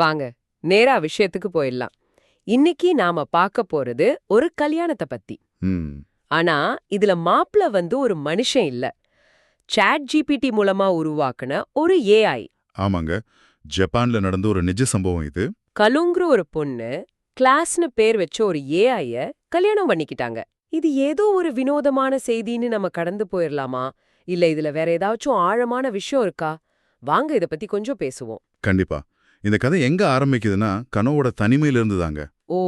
வாங்க நேரா விஷயத்துக்கு போயிடலாம். இன்னைக்கு நாம பார்க்க போறது ஒரு கல்யாணத்தை பத்தி. ஆனா இதுல மாப்பிள வந்து ஒரு மனுஷன் இல்ல. சாட் ஜிபிடி மூலமா உருவாக்குன ஒரு ஏஐ ஆமாங்க. ஜப்பான்ல நடந்த ஒரு நிஜ சம்பவம் இது. கலுங்கிற ஒரு பொண்ணு கிளாஸ்னு பேர் வச்ச ஒரு ஏஐய கல்யாணம் பண்ணிக்கிட்டாங்க. இது ஏதோ ஒரு வினோதமான செய்தின்னு நம்ம கடந்து போயிரலாமா இல்ல இதுல வேற ஏதாச்சும் ஆழமான விஷயம் இருக்கா? வாங்க இத பத்தி கொஞ்சம் பேசுவோம். கண்டிப்பா. இந்த கதை எங்க ஆரம்பிக்குதுன்னா கனோவோட தனிமையில இருந்து தாங்க ஓ.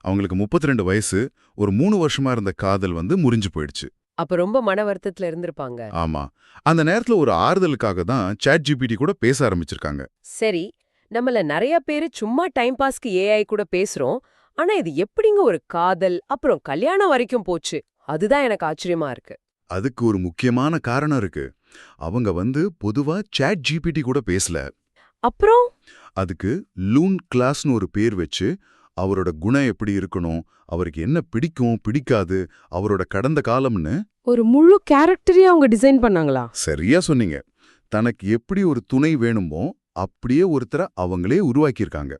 அவங்களுக்கு 32 வயசு ஒரு மூணு வருஷமா இருந்த காதல் வந்து முறிஞ்சு போயிடுச்சு. அப்ப ரொம்ப மன வருத்தத்துல இருந்திருப்பாங்க. ஆமா. அந்த நேரத்துல ஒரு ஆறுதலுக்காக தான் சாட் ஜிபிடி கூட பேச ஆரம்பிச்சிருக்காங்க. சரி நம்மள நிறைய பேரு சும்மா டைம் பாஸ்க்கு ஏஐ கூட பேசுறோம். ஆனா இது எப்படிங்க ஒரு காதல் அப்புறம் கல்யாணம் வரைக்கும் போச்சு? அதுதான் எனக்கு ஆச்சரியமா இருக்கு. அதுக்கு ஒரு முக்கியமான காரணம் இருக்கு. அவங்க வந்து பொதுவா சாட் ஜிபிடி கூட பேசல. அப்புறம்? அதுக்கு லூன் கிளாஸ்னு ஒரு பேர் வச்சு அவரோட குணம் எப்படி இருக்கணும் அவருக்கு என்ன பிடிக்கும் பிடிக்காது அவரோட கடந்த காலம்னு ஒரு முழு கேரக்டரையும் அவங்க டிசைன் பண்ணாங்களா? சரியா சொன்னீங்க. தனக்கு எப்படி ஒரு துணை வேணுமோ அப்படியே ஒருத்தரை அவங்களே உருவாக்கியிருக்காங்க.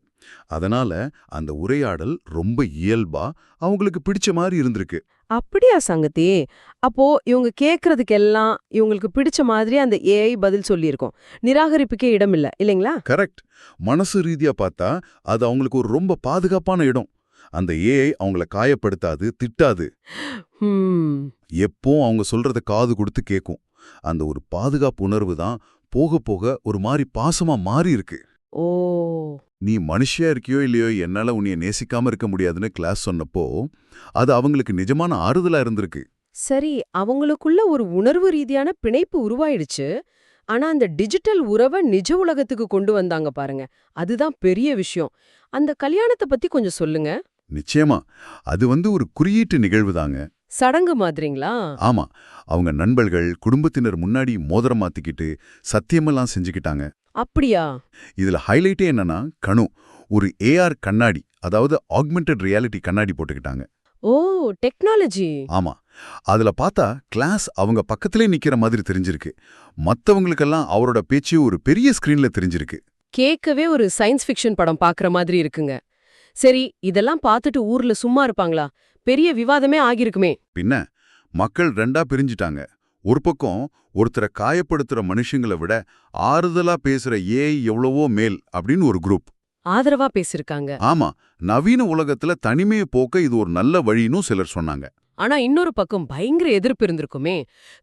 அதனால அந்த உரையாடல் ரொம்ப இயல்பா அவங்களுக்கு பிடிச்ச மாதிரி இருந்திருக்கு. அப்படியா சங்கதி? அப்போ இவங்க கேக்குறதுக்கெல்லாம் இவங்களுக்கு பிடிச்ச மாதிரி அந்த ஏஐ பதில் சொல்லியிருக்கோம். நிராகரிப்புக்கே இடமில்ல இல்லைங்களா? கரெக்ட். மனசு ரீதியா பார்த்தா அது அவங்களுக்கு ஒரு ரொம்ப பாதுகாப்பான இடம். அந்த ஏஐ அவங்கள காயப்படுத்தாது திட்டாது. எப்போ அவங்க சொல்றத காது கொடுத்து கேட்கும் அந்த ஒரு பாதுகாப்பு உணர்வு தான் போக போக ஒரு மாதிரி பாசமா மாறி இருக்கு ஓ. நீ மனுஷியா இருக்கியோ இல்லையோ என்னால உன்னைய நேசிக்காம இருக்க முடியாதுன்னு கிளாஸ் சொன்னப்போ அது அவங்களுக்கு நிஜமான ஆறுதலா இருந்திருக்கு. சரி அவங்களுக்குள்ள ஒரு உணர்வு ரீதியான பிணைப்பு உருவாயிடுச்சு. ஆனா அந்த டிஜிட்டல் உறவை நிஜ உலகத்துக்கு கொண்டு வந்தாங்க பாருங்க. அதுதான் பெரிய விஷயம். அந்த கல்யாணத்தை பத்தி கொஞ்சம் சொல்லுங்க. நிச்சயமா. அது வந்து ஒரு குறியீட்டு நிகழ்வு தாங்க. சடங்கு மாதிரிங்களா? ஆமா. அவங்க நண்பர்கள் குடும்பத்தினர் முன்னாடி மோதிரம் மாத்திக்கிட்டு சத்தியமெல்லாம் செஞ்சுக்கிட்டாங்க. அப்படியா? இதுல ஹைலைட்டே என்னன்னா கணு ஒரு ஏஆர் கண்ணாடி அதாவது ஆக்மெண்டட் ரியாலிட்டி கண்ணாடி போட்டுக்கிட்டாங்க. ஓ டெக்னாலஜி ஆமா. அதுல பார்த்தா கிளாஸ் அவங்க பக்கத்திலே நிக்கிற மாதிரி தெரிஞ்சிருக்கு. மத்தவங்களுக்கெல்லாம் அவரோட பேச்சு ஒரு பெரிய ஸ்கிரீன்ல தெரிஞ்சிருக்கு. கேட்கவே ஒரு சயின்ஸ் ஃபிக்ஷன் படம் பாக்குற மாதிரி இருக்குங்க. சரி இதெல்லாம் பார்த்துட்டு ஊர்ல சும்மா இருப்பாங்களா? பெரிய விவாதமே ஆகிருக்குமே பின்ன மக்கள் ரெண்டா பிரிஞ்சிட்டாங்க. ஒரு பக்கம் ஒருத்தரை காயப்படுத்துற மனுஷங்களை விட ஆறுதலா பேசுற ஏஐ எவ்வளவோ மேல் அப்படின்னு ஒரு குரூப் ஆதரவா பேசிருக்காங்க. ஆமா நவீன உலகத்துல தனிமையை போக்க இது ஒரு நல்ல வழின்னும் சிலர் சொன்னாங்க. ஆனா இன்னொரு பக்கம் பயங்கர எதிர்ப்பு இருந்திருக்குமே.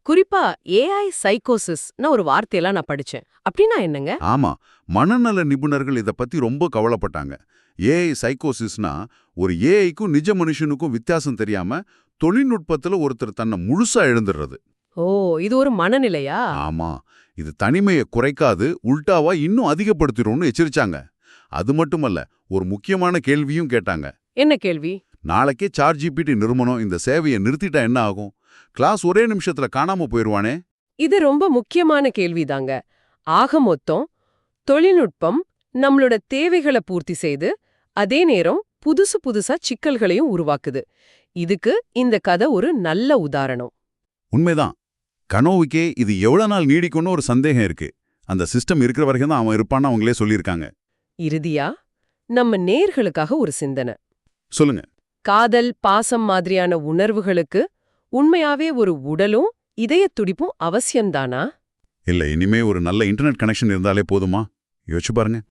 குறிப்பா ஏஐ சைக்கோசிஸ்னு ஒரு வார்த்தையெல்லாம் நான் படிச்சேன். அப்படின்னா என்னங்க? ஆமா மனநல நிபுணர்கள் இத பத்தி ரொம்ப கவலைப்பட்டாங்க. ஏஐ சைக்கோசிஸ்னா ஒரு ஏஐக்கும் நிஜ மனுஷனுக்கும் வித்தியாசம் தெரியாம தொழில்நுட்பத்துல ஒருத்தர் தன்னை முழுசா எழுந்துடுறது ஓ இது ஒரு மனநிலையா? ஆமா. இது தனிமையை குறைக்காது உல்டாவா இன்னும் அதிகப்படுத்திடும்னு எச்சரிச்சாங்க. அது மட்டுமல்ல ஒரு முக்கியமான கேள்வியும் கேட்டாங்க. என்ன கேள்வி? நாளைக்கே சார்ஜ் ஜிபிடி நிறுவனம் இந்த சேவையை நிறுத்திட்டா என்ன ஆகும்? கிளாஸ் ஒரே நிமிஷத்துல காணாம போயிருவானே? இது ரொம்ப முக்கியமான கேள்விதாங்க. ஆக மொத்தம் தொழில்நுட்பம் நம்மளோட தேவைகளை பூர்த்தி செய்து அதே நேரம் புதுசு புதுசா சிக்கல்களையும் உருவாக்குது. இதுக்கு இந்த கதை ஒரு நல்ல உதாரணம். உண்மைதான். கனோவுக்கே இது எவ்வளவு நாள் நீடிக்கும்னு ஒரு சந்தேகம் இருக்கு. அந்த சிஸ்டம் இருக்கிற வரைக்கும் தான் அவன் இருப்பான்னு அவங்களே சொல்லியிருக்காங்க. இறுதியா நம்ம நேர்களுக்காக ஒரு சிந்தனை. சொல்லுங்க. காதல் பாசம் மாதிரியான உணர்வுகளுக்கு உண்மையாவே ஒரு உடலும் இதயத் துடிப்பும் அவசியம்தானா? இல்ல இனிமே ஒரு நல்ல இன்டர்நெட் கனெக்ஷன் இருந்தாலே போதுமா? யோசிச்சு பாருங்க.